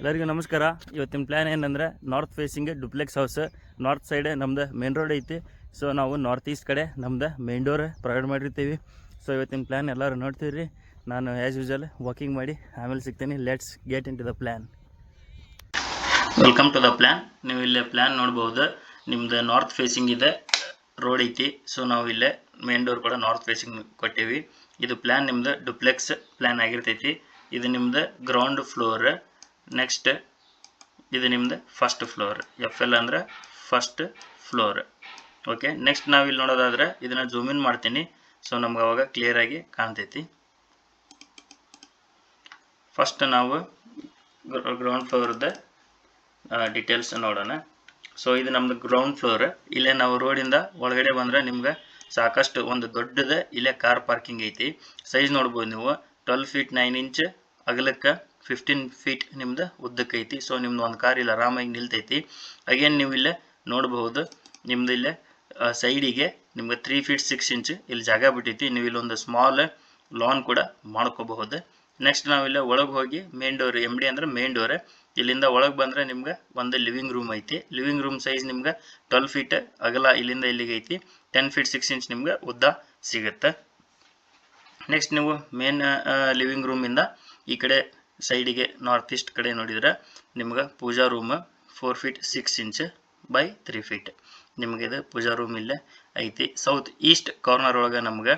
ಎಲ್ಲರಿಗೂ ನಮಸ್ಕಾರ. ಇವತ್ತಿನ ಪ್ಲ್ಯಾನ್ ಏನಂದ್ರೆ north facing duplex house north side ನಮ್ದು ಮೇನ್ ರೋಡ್ ಐತಿ. ಸೊ ನಾವು ನಾರ್ತ್ ಈಸ್ಟ್ ಕಡೆ ನಮ್ದು ಮೇನ್ ಡೋರ್ ಪ್ರೊವೈಡ್ ಮಾಡಿರ್ತೀವಿ. ಸೊ ಇವತ್ತಿನ ಪ್ಲ್ಯಾನ್ ಎಲ್ಲರೂ ನೋಡ್ತೀವಿ ರೀ ನಾನು ಆ್ಯಸ್ ಯೂಶಲ್ ವಾಕಿಂಗ್ ಮಾಡಿ, ಆಮೇಲೆ ಸಿಗ್ತೀನಿ. Let's get in to the plan welcome to the plan ನೀವು ಇಲ್ಲೇ ಪ್ಲ್ಯಾನ್ ನೋಡ್ಬೋದು. ನಿಮ್ದು ನಾರ್ತ್ ಫೇಸಿಂಗ್ ಇದೆ ರೋಡ್ ಐತಿ. ಸೊ ನಾವು ಇಲ್ಲೇ ಮೇನ್ ಡೋರ್ ಕೂಡ ನಾರ್ತ್ ಫೇಸಿಂಗ್ ಕೊಟ್ಟೇವಿ. ಇದು ಪ್ಲ್ಯಾನ್ ನಿಮ್ದು ಡುಪ್ಲೆಕ್ಸ್ ಪ್ಲ್ಯಾನ್ ಆಗಿರ್ತೈತಿ. ಇದು ನಿಮ್ದು ಗ್ರೌಂಡ್ ಫ್ಲೋರ್ ನೆಕ್ಸ್ಟ್ ಇದು ನಿಮ್ದು ಫಸ್ಟ್ ಫ್ಲೋರ್ ಎಫ್ ಎಲ್ ಅಂದ್ರೆ ಫಸ್ಟ್ ಫ್ಲೋರ್ ಓಕೆ ನೆಕ್ಸ್ಟ್ ನಾವು ಇಲ್ಲಿ ನೋಡೋದಾದ್ರೆ ಇದನ್ನ ಜೂಮ್ ಇನ್ ಮಾಡ್ತೀನಿ. ಸೊ ನಮ್ಗೆ ಅವಾಗ ಕ್ಲಿಯರ್ ಆಗಿ ಕಾಣ್ತೈತಿ. ಫಸ್ಟ್ ನಾವು ಗ್ರೌಂಡ್ ಫ್ಲೋರ್ದ ಡೀಟೇಲ್ಸ್ ನೋಡೋಣ. ಸೊ ಇದು ನಮ್ದು ಗ್ರೌಂಡ್ ಫ್ಲೋರ್ ಇಲ್ಲೇ ನಾವು ರೋಡಿಂದ ಒಳಗಡೆ ಬಂದ್ರೆ ನಿಮ್ಗೆ ಸಾಕಷ್ಟು ಒಂದು ದೊಡ್ಡದ ಇಲ್ಲೇ ಕಾರ್ ಪಾರ್ಕಿಂಗ್ ಐತಿ. ಸೈಜ್ ನೋಡ್ಬೋದು ನೀವು. ಟ್ವೆಲ್ ಫೀಟ್ ನೈನ್ ಇಂಚ್ ಅಗಲಕ್ಕೆ ಫಿಫ್ಟೀನ್ ಫೀಟ್ ನಿಮ್ದು ಉದ್ದಕ್ಕೆ ಐತಿ. ಸೊ ನಿಮ್ದು ಒಂದು ಕಾರ್ ಇಲ್ಲಿ, ಆರಾಮಾಗಿ ನಿಲ್ತೈತಿ. ಅಗೇನ್ ನೀವು ಇಲ್ಲೇ ನೋಡಬಹುದು. ನಿಮ್ದು ಇಲ್ಲೇ ಸೈಡಿಗೆ ನಿಮ್ಗೆ ತ್ರೀ ಫೀಟ್ ಸಿಕ್ಸ್ ಇಂಚ್ ಇಲ್ಲಿ ಜಾಗ ಬಿಟ್ಟೈತಿ. ನೀವು ಇಲ್ಲೊಂದು ಸ್ಮಾಲ್ ಲಾನ್ ಕೂಡ ಮಾಡ್ಕೋಬಹುದು. ನೆಕ್ಸ್ಟ್ ನಾವಿಲ್ಲ ಒಳಗೆ ಹೋಗಿ ಮೇನ್ ಡೋರ್ ಎಂ ಡಿ ಅಂದ್ರೆ ಮೇನ್ ಡೋರ್ ಇಲ್ಲಿಂದ ಒಳಗೆ ಬಂದ್ರೆ ನಿಮ್ಗೆ ಒಂದು ಲಿವಿಂಗ್ ರೂಮ್ ಐತಿ. ಲಿವಿಂಗ್ ರೂಮ್ ಸೈಜ್ ನಿಮ್ಗೆ ಟ್ವೆಲ್ ಫೀಟ್ ಅಗಲ ಇಲ್ಲಿಂದ ಇಲ್ಲಿಗೆ ಐತಿ. ಟೆನ್ ಫೀಟ್ ಸಿಕ್ಸ್ ಇಂಚ್ ನಿಮ್ಗೆ ಉದ್ದ ಸಿಗುತ್ತೆ. ನೆಕ್ಸ್ಟ್ ನೀವು ಮೇನ್ ಲಿವಿಂಗ್ ರೂಮಿಂದ ಈ ಕಡೆ ಸೈಡಿಗೆ ನಾರ್ತ್ ಈಸ್ಟ್ ಕಡೆ ನೋಡಿದ್ರೆ ನಿಮ್ಗೆ puja room four feet six inch by three feet ನಿಮಗೆ ಇದು ಪೂಜಾ ರೂಮ್ ಇಲ್ಲೇ ಐತಿ. ಸೌತ್ ಈಸ್ಟ್ ಕಾರ್ನರ್ ಒಳಗೆ ನಮ್ಗೆ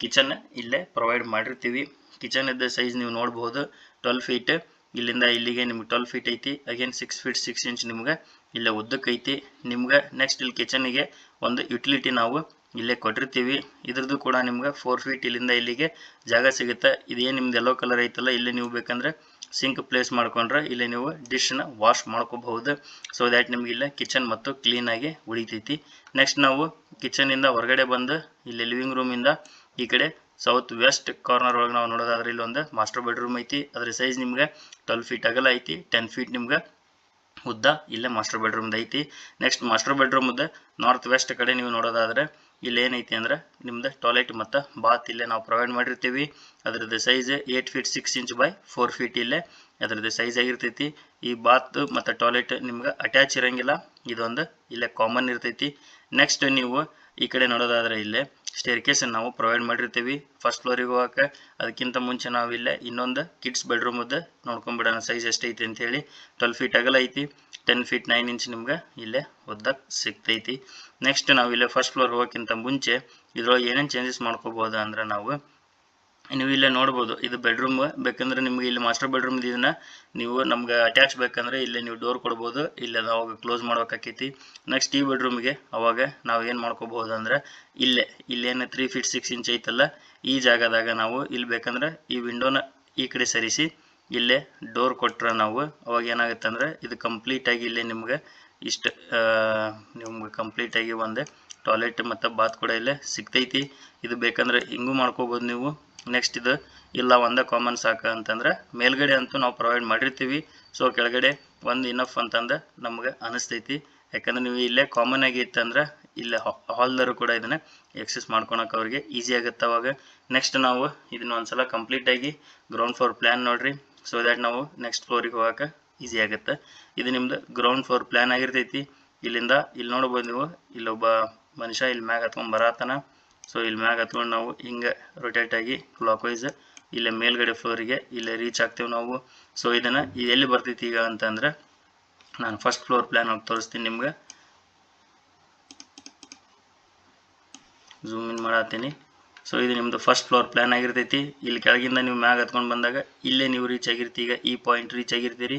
ಕಿಚನ್ ಇಲ್ಲೇ ಪ್ರೊವೈಡ್ ಮಾಡಿರ್ತೀವಿ. ಕಿಚನ್ ಇದ್ದ ಸೈಜ್ ನೀವು ನೋಡ್ಬೋದು. ಟ್ವೆಲ್ ಫೀಟ್ ಇಲ್ಲಿಂದ ಇಲ್ಲಿಗೆ ನಿಮ್ಗೆ ಟ್ವೆಲ್ ಫೀಟ್ ಐತಿ. Again six feet six inch ನಿಮ್ಗೆ ಇಲ್ಲೇ ಉದ್ದಕ್ಕೆ ಐತಿ. ನಿಮ್ಗೆ ನೆಕ್ಸ್ಟ್ ಇಲ್ಲಿ ಕಿಚನಿಗೆ ಒಂದು ಯುಟಿಲಿಟಿ ನಾವು ಇಲ್ಲೇ ಕೊಟ್ಟಿರ್ತೀವಿ. ಇದ್ರದ್ದು ಕೂಡ ನಿಮ್ಗೆ ಫೋರ್ ಫೀಟ್ ಇಲ್ಲಿಂದ ಇಲ್ಲಿಗೆ ಜಾಗ ಸಿಗುತ್ತೆ. ಇದೇನು ನಿಮ್ದು ಎಲ್ಲೋ ಕಲರ್ ಐತಲ್ಲ, ಇಲ್ಲಿ ನೀವು ಬೇಕಂದ್ರೆ ಸಿಂಕ್ ಪ್ಲೇಸ್ ಮಾಡ್ಕೊಂಡ್ರೆ ಇಲ್ಲಿ ನೀವು ಡಿಶ್ನ ವಾಶ್ ಮಾಡ್ಕೋಬಹುದು. ಸೊ ದ್ಯಾಟ್ ನಿಮ್ಗೆ ಇಲ್ಲೇ ಕಿಚನ್ ಮತ್ತು ಕ್ಲೀನಾಗಿ ಉಳಿತೈತಿ. ನೆಕ್ಸ್ಟ್ ನಾವು ಕಿಚನಿಂದ ಹೊರಗಡೆ ಬಂದು ಇಲ್ಲಿ ಲಿವಿಂಗ್ ರೂಮಿಂದ ಈ ಕಡೆ ಸೌತ್ ವೆಸ್ಟ್ ಕಾರ್ನರ್ ಒಳಗೆ ನಾವು ನೋಡೋದಾದ್ರೆ ಇಲ್ಲೊಂದು ಮಾಸ್ಟರ್ ಬೆಡ್ರೂಮ್ ಐತಿ. ಅದ್ರ ಸೈಜ್ ನಿಮ್ಗೆ ಟ್ವೆಲ್ ಫೀಟ್ ಅಗಲ ಐತಿ. ಟೆನ್ ಫೀಟ್ ನಿಮ್ಗೆ ಉದ್ದ ಇಲ್ಲೇ ಮಾಸ್ಟರ್ ಬೆಡ್ರೂಮ್ ಐತಿ. Next master bedroom north west ಕಡೆ ನೀವು ನೋಡೋದಾದ್ರೆ ಇಲ್ಲಿ ಏನೈತಿ ಅಂದ್ರೆ ನಿಮ್ದು ಟಾಯ್ಲೆಟ್ ಮತ್ತು ಬಾತ್ ಇಲ್ಲೇ ನಾವು ಪ್ರೊವೈಡ್ ಮಾಡಿರ್ತೀವಿ. ಅದರದ್ದು size eight feet six inch by four feet ಇಲ್ಲೇ ಅದರದ್ದು ಸೈಜ್ ಆಗಿರ್ತೈತಿ. ಈ ಬಾತ್ ಮತ್ತು ಟಾಯ್ಲೆಟ್ ನಿಮ್ಗೆ ಅಟ್ಯಾಚ್ ಇರಂಗಿಲ್ಲ. ಇದೊಂದು ಇಲ್ಲೇ ಕಾಮನ್ ಇರ್ತೈತಿ. ನೆಕ್ಸ್ಟ್ ನೀವು ಈ ಕಡೆ ನೋಡೋದಾದ್ರೆ ಇಲ್ಲೇ ಸ್ಟೇರ್ ಕೇಸ್ ನಾವು ಪ್ರೊವೈಡ್ ಮಾಡಿರ್ತೀವಿ. ಫಸ್ಟ್ ಫ್ಲೋರಿಗೆ ಹೋಗೋಕೆ ಅದಕ್ಕಿಂತ ಮುಂಚೆ ನಾವು ಇಲ್ಲೇ ಇನ್ನೊಂದು ಕಿಡ್ಸ್ ಬೆಡ್ರೂಮದ್ದು ನೋಡ್ಕೊಂಬಿಡೋಣ ಸೈಜ್ ಎಷ್ಟೈತಿ ಅಂತ ಹೇಳಿ ಟ್ವೆಲ್ ಫೀಟ್ ಅಗಲ ಐತಿ ಟೆನ್ ಫೀಟ್ ನೈನ್ ಇಂಚ್ ನಿಮ್ಗೆ ಇಲ್ಲೇ ಉದ್ದಕ್ಕೆ ಸಿಗ್ತೈತಿ. ನೆಕ್ಸ್ಟ್ ನಾವು ಇಲ್ಲೇ ಫಸ್ಟ್ ಫ್ಲೋರ್ ಹೋಗೋಕ್ಕಿಂತ ಮುಂಚೆ ಇದ್ರೊಳಗೆ ಏನೇನು ಚೇಂಜಸ್ ಮಾಡ್ಕೋಬೋದು ಅಂದ್ರೆ ನಾವು ನೀವು ಇಲ್ಲೇ ನೋಡ್ಬೋದು, ಇದು ಬೆಡ್ರೂಮ್ ಬೇಕಂದ್ರೆ ನಿಮ್ಗೆ ಇಲ್ಲಿ ಮಾಸ್ಟರ್ ಬೆಡ್ರೂಮ್ ಇದನ್ನ ನೀವು ನಮ್ಗೆ ಅಟ್ಯಾಚ್ ಬೇಕಂದ್ರೆ ಇಲ್ಲೇ ನೀವು ಡೋರ್ ಕೊಡ್ಬೋದು, ಇಲ್ಲೇ ಅವಾಗ ಕ್ಲೋಸ್ ಮಾಡ್ಬೇಕಾಕೈತಿ. ನೆಕ್ಸ್ಟ್ ಈ ಬೆಡ್ರೂಮ್ಗೆ ಅವಾಗ ನಾವು ಏನು ಮಾಡ್ಕೋಬಹುದು ಅಂದ್ರೆ ಇಲ್ಲೇ ಇಲ್ಲೇನು ತ್ರೀ ಫೀಟ್ ಸಿಕ್ಸ್ ಇಂಚ್ ಐತಲ್ಲ, ಈ ಜಾಗದಾಗ ನಾವು ಇಲ್ಲಿ ಬೇಕಂದ್ರೆ ಈ ವಿಂಡೋನ ಈ ಕಡೆ ಸರಿಸಿ ಇಲ್ಲೇ ಡೋರ್ ಕೊಟ್ರೆ ನಾವು. ಅವಾಗ ಏನಾಗುತ್ತೆ ಅಂದ್ರೆ ಇದು ಕಂಪ್ಲೀಟಾಗಿ ಇಲ್ಲೇ ನಿಮ್ಗೆ ಇಷ್ಟು ನಿಮ್ಗೆ ಕಂಪ್ಲೀಟಾಗಿ ಒಂದು ಟಾಯ್ಲೆಟ್ ಮತ್ತು ಬಾತ್ ಕೂಡ ಇಲ್ಲೇ ಸಿಗ್ತೈತಿ. ಇದು ಬೇಕಂದ್ರೆ ಹಿಂಗೂ ಮಾಡ್ಕೋಬೋದು ನೀವು. ನೆಕ್ಸ್ಟ್ ಇದು ಇಲ್ಲ ಒಂದೇ ಕಾಮನ್ ಸಾಕ ಅಂತಂದ್ರೆ ಮೇಲ್ಗಡೆ ಅಂತೂ ನಾವು ಪ್ರೊವೈಡ್ ಮಾಡಿರ್ತೀವಿ. ಸೊ ಕೆಳಗಡೆ ಒಂದು ಇನಫ್ ಅಂತಂದು ನಮ್ಗೆ ಅನಿಸ್ತೈತಿ. ಯಾಕಂದ್ರೆ ನೀವು ಇಲ್ಲೇ ಕಾಮನ್ ಆಗಿ ಇತ್ತಂದ್ರೆ ಇಲ್ಲೇ ಹಾಲ್ದರು ಕೂಡ ಇದನ್ನ ಎಕ್ಸಸ್ ಮಾಡ್ಕೊಳಕ್ಕೆ ಅವ್ರಿಗೆ ಈಸಿ ಆಗುತ್ತೆ ಅವಾಗ. ನೆಕ್ಸ್ಟ್ ನಾವು ಇದನ್ನ ಒಂದ್ಸಲ ಕಂಪ್ಲೀಟ್ ಆಗಿ ಗ್ರೌಂಡ್ ಫ್ಲೋರ್ ಪ್ಲ್ಯಾನ್ ನೋಡ್ರಿ. ಸೊ ದ್ಯಾಟ್ ನಾವು ನೆಕ್ಸ್ಟ್ ಫ್ಲೋರಿಗೆ ಹೋಗಕ್ಕೆ ಈಸಿ ಆಗುತ್ತೆ. ಇದು ನಿಮ್ದು ಗ್ರೌಂಡ್ ಫ್ಲೋರ್ ಪ್ಲ್ಯಾನ್ ಆಗಿರ್ತೈತಿ. ಇಲ್ಲಿಂದ ಇಲ್ಲಿ ನೋಡ್ಬೋದು ನೀವು ಇಲ್ಲೊಬ್ಬ ಮನುಷ್ಯ ಇಲ್ಲಿ ಮ್ಯಾಗ ಹತ್ಕೊಂಡ್ ಬರತ್ತಾನ ಸೊ ಇಲ್ಲಿ ಮ್ಯಾಗ ಹತ್ಕೊಂಡು ನಾವು ಹಿಂಗೆ ರೊಟೇಟ್ ಆಗಿ ಕ್ಲಾಕ್ ವೈಸ್ ಇಲ್ಲೇ ಮೇಲ್ಗಡೆ ಫ್ಲೋರಿಗೆ ಇಲ್ಲೇ ರೀಚ್ ಆಗ್ತೇವೆ ನಾವು. ಸೊ ಇದನ್ನು ಇದು ಎಲ್ಲಿ ಬರ್ತೈತಿ ಈಗ ಅಂತಂದ್ರೆ ನಾನು ಫಸ್ಟ್ ಫ್ಲೋರ್ ಪ್ಲ್ಯಾನ್ ಆಗಿ ತೋರಿಸ್ತೀನಿ ನಿಮ್ಗೆ. ಝೂಮ್ ಇನ್ ಮಾಡತ್ತೀನಿ ಸೊ ಇದು ನಿಮ್ದು ಫಸ್ಟ್ ಫ್ಲೋರ್ ಪ್ಲ್ಯಾನ್ ಆಗಿರ್ತೈತಿ. ಇಲ್ಲಿ ಕೆಳಗಿಂದ ನೀವು ಮ್ಯಾಗ ಹತ್ಕೊಂಡು ಬಂದಾಗ ಇಲ್ಲೇ ನೀವು ರೀಚ್ ಆಗಿರ್ತೀವಿ ಈಗ ಈ ಪಾಯಿಂಟ್ ರೀಚ್ ಆಗಿರ್ತೀರಿ.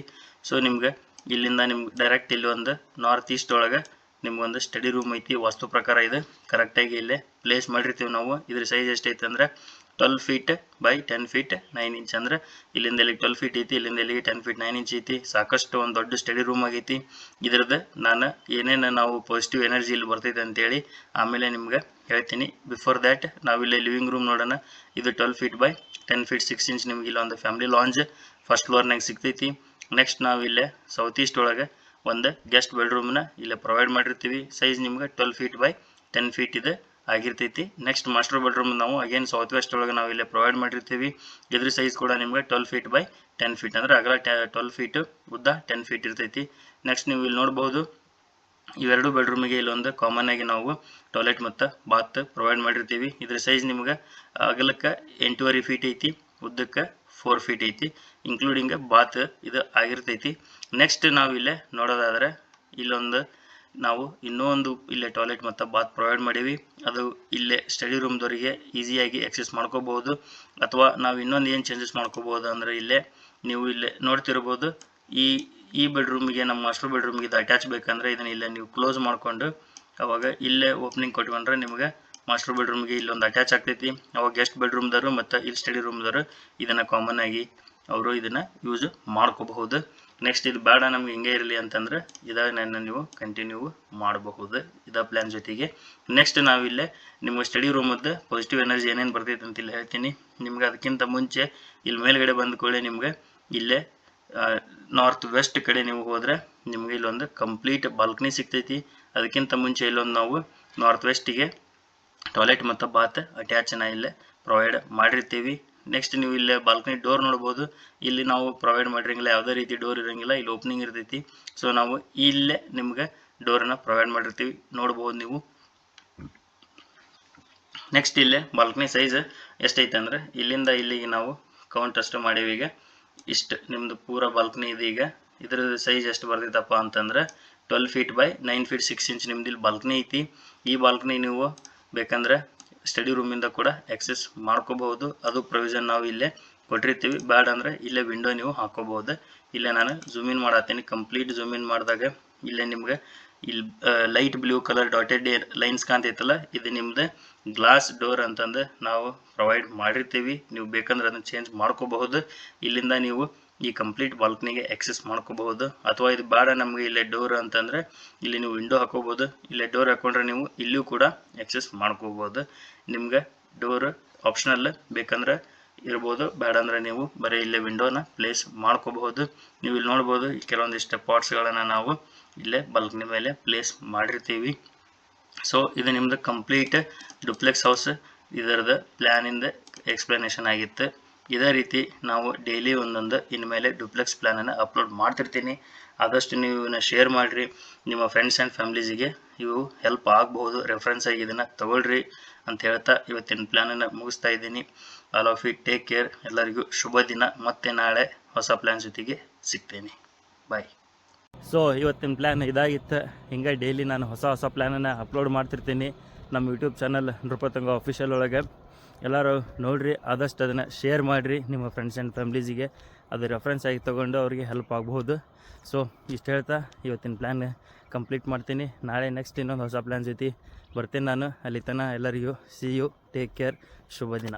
ಸೊ ನಿಮ್ಗೆ ಇಲ್ಲಿಂದ ನಿಮ್ಗೆ ಡೈರೆಕ್ಟ್ ಇಲ್ಲಿ ಒಂದು ನಾರ್ತ್ ಈಸ್ಟ್ ಒಳಗೆ ನಿಮ್ಗೊಂದು ಸ್ಟಡಿ ರೂಮ್ ಐತಿ. ವಾಸ್ತು ಪ್ರಕಾರ ಇದೆ. ಕರೆಕ್ಟಾಗಿ ಇಲ್ಲೇ ಪ್ಲೇಸ್ ಮಾಡಿರ್ತೀವಿ ನಾವು. ಇದ್ರ ಸೈಜ್ ಎಷ್ಟೈತೆ ಅಂದ್ರೆ twelve feet by ten feet nine inch ಅಂದ್ರೆ ಇಲ್ಲಿಂದ ಇಲ್ಲಿಗೆ ಟ್ವೆಲ್ ಫೀಟ್ ಐತಿ ಇಲ್ಲಿಂದ ಇಲ್ಲಿಗೆ ಟೆನ್ ಫೀಟ್ ನೈನ್ ಇಂಚ್ ಐತಿ. ಸಾಕಷ್ಟು ಒಂದು ದೊಡ್ಡ ಸ್ಟಡಿ ರೂಮ್ ಆಗೈತಿ. ಇದ್ರದ್ದು ನಾನು ಏನೇನು ನಾವು ಪಾಸಿಟಿವ್ ಎನರ್ಜಿ ಇಲ್ಲಿ ಬರ್ತೈತೆ ಅಂತೇಳಿ ಆಮೇಲೆ ನಿಮ್ಗೆ ಹೇಳ್ತೀನಿ. ಬಿಫೋರ್ ದ್ಯಾಟ್ ನಾವಿಲ್ಲಿ ಲಿವಿಂಗ್ ರೂಮ್ ನೋಡೋಣ. ಇದು twelve feet by ten feet six inch ನಿಮ್ಗೆ ಇಲ್ಲೊಂದು ಫ್ಯಾಮಿಲಿ ಲಾಂಜ್ ಫಸ್ಟ್ ಫ್ಲೋರ್ನಾಗ ಸಿಗ್ತೈತಿ. ನೆಕ್ಸ್ಟ್ ನಾವು ಇಲ್ಲೇ ಸೌತ್ ಈಸ್ಟ್ ಒಳಗೆ ಒಂದು ಗೆಸ್ಟ್ ಬೆಡ್ರೂಮ್ನ ಇಲ್ಲೇ ಪ್ರೊವೈಡ್ ಮಾಡಿರ್ತೀವಿ. ಸೈಜ್ ನಿಮ್ಗೆ twelve feet by ten feet ಇದೆ. ಆಗಿರ್ತೈತಿ. ನೆಕ್ಸ್ಟ್ ಮಾಸ್ಟರ್ ಬೆಡ್ರೂಮ್ ನಾವು ಅಗೇನ್ ಸೌತ್ ವೆಸ್ಟ್ ಒಳಗೆ ನಾವು ಇಲ್ಲೇ ಪ್ರೊವೈಡ್ ಮಾಡಿರ್ತೀವಿ. ಇದ್ರ ಸೈಜ್ ಕೂಡ ನಿಮ್ಗೆ twelve feet by ten feet ಅಂದ್ರೆ ಅಗಲ ಟ್ವೆಲ್ ಫೀಟ್ ಉದ್ದ ಟೆನ್ ಫೀಟ್ ಇರ್ತೈತಿ. ನೆಕ್ಸ್ಟ್ ನೀವು ಇಲ್ಲಿ ನೋಡ್ಬೋದು, ಇವೆರಡು ಬೆಡ್ರೂಮಿಗೆ ಇಲ್ಲೊಂದು ಕಾಮನ್ ಆಗಿ ನಾವು ಟಾಯ್ಲೆಟ್ ಮತ್ತು ಬಾತ್ ಪ್ರೊವೈಡ್ ಮಾಡಿರ್ತೀವಿ. ಇದ್ರ ಸೈಜ್ ನಿಮ್ಗೆ ಅಗಲಕ್ಕೆ ಎಂಟೂವರೆ ಫೀಟ್ ಐತಿ, ಉದ್ದಕ್ಕೆ ಫೋರ್ ಫೀಟ್ ಐತಿ ಇನ್ಕ್ಲೂಡಿಂಗ್ ಬಾತ್ ಇದು ಆಗಿರ್ತೈತಿ. ನೆಕ್ಸ್ಟ್ ನಾವು ಇಲ್ಲೇ ನೋಡೋದಾದ್ರೆ, ಇಲ್ಲೊಂದು ನಾವು ಇನ್ನೂ ಒಂದು ಇಲ್ಲೇ ಟಾಯ್ಲೆಟ್ ಮತ್ತು ಬಾತ್ ಪ್ರೊವೈಡ್ ಮಾಡೀವಿ. ಅದು ಇಲ್ಲೇ ಸ್ಟಡಿ ರೂಮ್ದವರಿಗೆ ಈಸಿಯಾಗಿ ಆಕ್ಸೆಸ್ ಮಾಡ್ಕೋಬೋದು ಅಥವಾ ನಾವು ಇನ್ನೊಂದು ಏನು ಚೇಂಜಸ್ ಮಾಡ್ಕೋಬೋದು ಅಂದರೆ ಇಲ್ಲೇ ನೀವು ಇಲ್ಲೇ ನೋಡ್ತಿರ್ಬೋದು. ಈ ಈ ಬೆಡ್ರೂಮಿಗೆ ನಮ್ಮ ಮಾಸ್ಟರ್ ಬೆಡ್ರೂಮಿಗೆ ಇದು ಅಟ್ಯಾಚ್ ಬೇಕಂದ್ರೆ ಇದನ್ನ ಇಲ್ಲೇ ನೀವು ಕ್ಲೋಸ್ ಮಾಡಿಕೊಂಡು ಅವಾಗ ಇಲ್ಲೇ ಓಪನಿಂಗ್ ಕೊಟ್ಕೊಂಡ್ರೆ ನಿಮಗೆ ಮಾಸ್ಟರ್ ಬೆಡ್ರೂಮ್ಗೆ ಇಲ್ಲೊಂದು ಅಟ್ಯಾಚ್ ಆಗ್ತೈತಿ. ಅವಾಗ ಗೆಸ್ಟ್ ಬೆಡ್ರೂಮ್ದವರು ಮತ್ತು ಇಲ್ಲಿ ಸ್ಟಡಿ ರೂಮ್ದವರು ಇದನ್ನು ಕಾಮನ್ ಆಗಿ ಅವರು ಇದನ್ನು ಯೂಸ್ ಮಾಡ್ಕೋಬಹುದು. ನೆಕ್ಸ್ಟ್ ಇದು ಬೇಡ ನಮ್ಗೆ ಹಿಂಗೆ ಇರಲಿ ಅಂತಂದ್ರೆ ಇದನ್ನ ನೀವು ಕಂಟಿನ್ಯೂ ಮಾಡಬಹುದು. ಇದ ಪ್ಲ್ಯಾನ್ ಜೊತೆಗೆ. ನೆಕ್ಸ್ಟ್ ನಾವಿಲ್ಲೇ ನಿಮ್ಗೆ ಸ್ಟಡಿ ರೂಮದ್ದು ಪಾಸಿಟಿವ್ ಎನರ್ಜಿ ಏನೇನು ಬರ್ತೈತೆ ಅಂತ ಇಲ್ಲಿ ಹೇಳ್ತೀನಿ. ನಿಮ್ಗೆ ಅದಕ್ಕಿಂತ ಮುಂಚೆ ಇಲ್ಲಿ ಮೇಲ್ಗಡೆ ಬಂದ್ಕೊಳ್ಳಿ ನಿಮ್ಗೆ ಇಲ್ಲೇ ನಾರ್ತ್ ವೆಸ್ಟ್ ಕಡೆ ನೀವು ಹೋದರೆ ನಿಮ್ಗೆ ಇಲ್ಲೊಂದು ಕಂಪ್ಲೀಟ್ ಬಾಲ್ಕನಿ ಸಿಗ್ತೈತಿ. ಅದಕ್ಕಿಂತ ಮುಂಚೆ ಇಲ್ಲೊಂದು ನಾವು ನಾರ್ತ್ ವೆಸ್ಟಿಗೆ ಟಾಯ್ಲೆಟ್ ಮತ್ತು ಬಾತ್ ಅಟ್ಯಾಚನ್ನ ಇಲ್ಲೇ ಪ್ರೊವೈಡ್ ಮಾಡಿರ್ತೀವಿ. ನೆಕ್ಸ್ಟ್ ನೀವು ಇಲ್ಲೇ ಬಾಲ್ಕನಿ ಡೋರ್ ನೋಡ್ಬೋದು. ಇಲ್ಲಿ ನಾವು ಪ್ರೊವೈಡ್ ಮಾಡಿರಂಗಿಲ್ಲ, ಯಾವುದೇ ರೀತಿ ಡೋರ್ ಇರಂಗಿಲ್ಲ, ಇಲ್ಲಿ ಓಪನಿಂಗ್ ಇರ್ತೈತಿ. ಸೊ ನಾವು ಇಲ್ಲೇ ನಿಮ್ಗೆ ಡೋರನ್ನ ಪ್ರೊವೈಡ್ ಮಾಡಿರ್ತೀವಿ. ನೋಡ್ಬೋದು ನೀವು. ನೆಕ್ಸ್ಟ್ ಇಲ್ಲೇ ಬಾಲ್ಕನಿ ಸೈಜ್ ಎಷ್ಟೈತೆ ಅಂದ್ರೆ, ಇಲ್ಲಿಂದ ಇಲ್ಲಿಗೆ ನಾವು ಕೌಂಟ್ ಅಷ್ಟು ಮಾಡೀವಿ ಈಗ. ಇಷ್ಟು ನಿಮ್ಮದು ಪೂರ ಬಾಲ್ಕನಿ ಇದೆ ಈಗ. ಇದ್ರದ್ದು ಸೈಜ್ ಎಷ್ಟು ಬರ್ತೈತಪ್ಪ ಅಂತಂದ್ರೆ twelve feet by nine feet six inch ನಿಮ್ದು ಇಲ್ಲಿ ಬಾಲ್ಕನಿ ಐತಿ. ಈ ಬಾಲ್ಕನಿ ನೀವು ಬೇಕಂದ್ರೆ ಸ್ಟಡಿ ರೂಮಿಂದ ಕೂಡ ಆಕ್ಸೆಸ್ ಮಾಡ್ಕೋಬಹುದು. ಅದು ಪ್ರೊವಿಷನ್ ನಾವು ಇಲ್ಲೇ ಕೊಟ್ಟಿರ್ತೀವಿ. ಬ್ಯಾಡ್ ಅಂದ್ರೆ ಇಲ್ಲೇ ವಿಂಡೋ ನೀವು ಹಾಕೋಬಹುದು. ಇಲ್ಲೇ ನಾನು ಜೂಮ್ ಇನ್ ಮಾಡತ್ತೀನಿ. ಕಂಪ್ಲೀಟ್ ಜೂಮ್ ಇನ್ ಮಾಡಿದಾಗ ಇಲ್ಲೇ ನಿಮ್ಗೆ ಇಲ್ಲಿ light blue colour dotted lines ಕಾಣ್ತೈತಲ್ಲ, ಇದು ನಿಮ್ದು ಗ್ಲಾಸ್ ಡೋರ್ ಅಂತಂದು ನಾವು ಪ್ರೊವೈಡ್ ಮಾಡಿರ್ತೀವಿ. ನೀವು ಬೇಕಂದ್ರೆ ಅದನ್ನ ಚೇಂಜ್ ಮಾಡ್ಕೋಬಹುದು. ಇಲ್ಲಿಂದ ನೀವು ಈ ಕಂಪ್ಲೀಟ್ ಬಾಲ್ಕನಿಗೆ ಆಕ್ಸೆಸ್ ಮಾಡ್ಕೋಬಹುದು. ಅಥವಾ ಇದು ಬೇಡ ನಮಗೆ ಇಲ್ಲೇ ಡೋರ್ ಅಂತಂದ್ರೆ ಇಲ್ಲಿ ನೀವು ವಿಂಡೋ ಹಾಕೋಬಹುದು. ಇಲ್ಲೇ ಡೋರ್ ಹಾಕೊಂಡ್ರೆ ನೀವು ಇಲ್ಲಿಯೂ ಕೂಡ ಆಕ್ಸೆಸ್ ಮಾಡ್ಕೋಬಹುದು. ನಿಮ್ಗೆ ಡೋರ್ ಆಪ್ಷನಲ್ ಬೇಕಂದ್ರೆ ಇರ್ಬೋದು. ಬೇಡ ಅಂದ್ರೆ ನೀವು ಬರೀ ಇಲ್ಲೇ ವಿಂಡೋನ ಪ್ಲೇಸ್ ಮಾಡ್ಕೋಬಹುದು. ನೀವು ಇಲ್ಲಿ ನೋಡ್ಬೋದು ಕೆಲವೊಂದಿಷ್ಟು ಪಾಟ್ಸ್ಗಳನ್ನು ನಾವು ಇಲ್ಲೇ ಬಲ್ಕ್ನ ಮೇಲೆ ಪ್ಲೇಸ್ ಮಾಡಿರ್ತೀವಿ. ಸೊ ಇದು ನಿಮ್ದು ಕಂಪ್ಲೀಟ್ ಡುಪ್ಲೆಕ್ಸ್ ಹೌಸ್ ಇದರದ ಪ್ಲ್ಯಾನಿಂದ ಎಕ್ಸ್ಪ್ಲನೇಷನ್ ಆಗಿತ್ತು. ಇದೇ ರೀತಿ ನಾವು ಡೈಲಿ ಒಂದೊಂದು ಇನ್ಮೇಲೆ ಡುಪ್ಲೆಕ್ಸ್ ಪ್ಲ್ಯಾನನ್ನು ಅಪ್ಲೋಡ್ ಮಾಡ್ತಿರ್ತೀನಿ. ಆದಷ್ಟು ನೀವು ಇವನ್ನ ಶೇರ್ ಮಾಡಿರಿ. ನಿಮ್ಮ ಫ್ರೆಂಡ್ಸ್ ಆ್ಯಂಡ್ ಫ್ಯಾಮಿಲೀಸಿಗೆ ಇವು ಹೆಲ್ಪ್ ಆಗಬಹುದು. ರೆಫರೆನ್ಸ್ ಆಗಿ ಇದನ್ನು ತಗೊಳ್ರಿ ಅಂತ ಹೇಳ್ತಾ ಇವತ್ತಿನ ಪ್ಲ್ಯಾನನ್ನು ಮುಗಿಸ್ತಾ ಇದ್ದೀನಿ. All of you take care ಎಲ್ಲರಿಗೂ ಶುಭ ದಿನ. ಮತ್ತೆ ನಾಳೆ ಹೊಸ ಪ್ಲ್ಯಾನ್ ಜೊತೆಗೆ ಸಿಗ್ತೇನೆ. ಬಾಯ್ ಸೊ ಇವತ್ತಿನ ಪ್ಲ್ಯಾನ್ ಇದಾಗಿತ್ತು. ಹಿಂಗೆ ಡೈಲಿ ನಾನು ಹೊಸ ಹೊಸ ಪ್ಲ್ಯಾನನ್ನು ಅಪ್ಲೋಡ್ ಮಾಡ್ತಿರ್ತೀನಿ. ನಮ್ಮ ಯೂಟ್ಯೂಬ್ ಚಾನಲ್ ನೃಪತಂಗ ಅಫಿಷಿಯಲ್ ಒಳಗೆ. ಎಲ್ಲರೂ ನೋಡಿರಿ, ಆದಷ್ಟು ಅದನ್ನು ಶೇರ್ ಮಾಡಿರಿ ನಿಮ್ಮ ಫ್ರೆಂಡ್ಸ್ ಆ್ಯಂಡ್ ಫ್ಯಾಮ್ಲೀಸಿಗೆ ಅದು ರೆಫರೆನ್ಸ್ ಆಗಿ ತೊಗೊಂಡು ಅವರಿಗೆ ಹೆಲ್ಪ್ ಆಗ್ಬೋದು ಸೊ ಇಷ್ಟು ಹೇಳ್ತಾ, ಇವತ್ತಿನ ಪ್ಲ್ಯಾನ್ ಕಂಪ್ಲೀಟ್ ಮಾಡ್ತೀನಿ. ನಾಳೆ ನೆಕ್ಸ್ಟ್ ಇನ್ನೊಂದು ಹೊಸ ಪ್ಲ್ಯಾನ್ ಜೊತೆ ಬರ್ತೀನಿ ನಾನು. ಅಲ್ಲಿ ತನಕ ಎಲ್ಲರಿಗೂ ಸಿ ಯು ಟೇಕ್ ಕೇರ್ ಶುಭ ದಿನ.